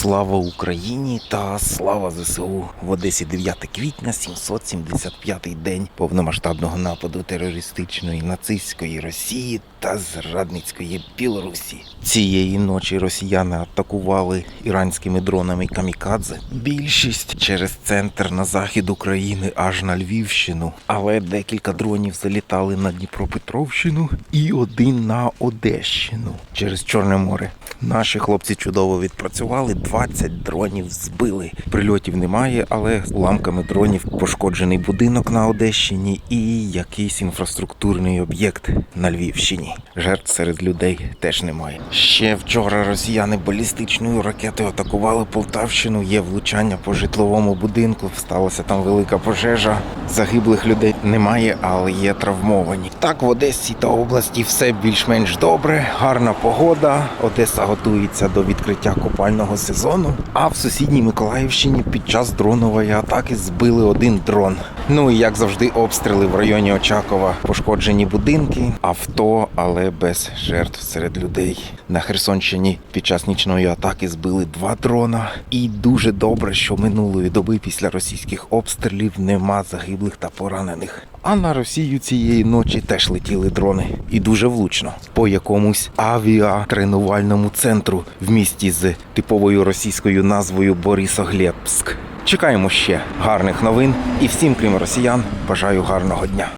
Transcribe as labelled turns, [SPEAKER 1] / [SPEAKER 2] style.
[SPEAKER 1] Слава Україні та слава ЗСУ в Одесі 9 квітня, 775-й день повномасштабного нападу терористичної нацистської Росії та зрадницької Білорусі. Цієї ночі росіяни атакували іранськими дронами камікадзе. Більшість через центр на захід України аж на Львівщину, але декілька дронів залітали на Дніпропетровщину і один на Одещину через Чорне море. Наші хлопці чудово відпрацювали, 20 дронів збили. Прильотів немає, але уламками дронів пошкоджений будинок на Одещині і якийсь інфраструктурний об'єкт на Львівщині. Жертв серед людей теж немає. Ще вчора росіяни балістичною ракетою атакували Полтавщину. Є влучання по житловому будинку. Сталася там велика пожежа. Загиблих людей немає, але є травмовані. Так в Одесі та області все більш-менш добре, гарна погода. Одеса готується до відкриття купального сезону. А в сусідній Миколаївщині під час дронової атаки збили один дрон. Ну і як завжди, обстріли в районі Очакова, пошкоджені будинки, авто, але без жертв серед людей. На Херсонщині під час нічної атаки збили два дрона. І дуже добре, що минулої доби після російських обстрілів нема загиблих та поранених. А на Росію цієї ночі теж летіли дрони і дуже влучно по якомусь авіатренувальному центру в місті з типовою російською назвою Борисоглебськ. Чекаємо ще гарних новин і всім, крім росіян, бажаю гарного дня.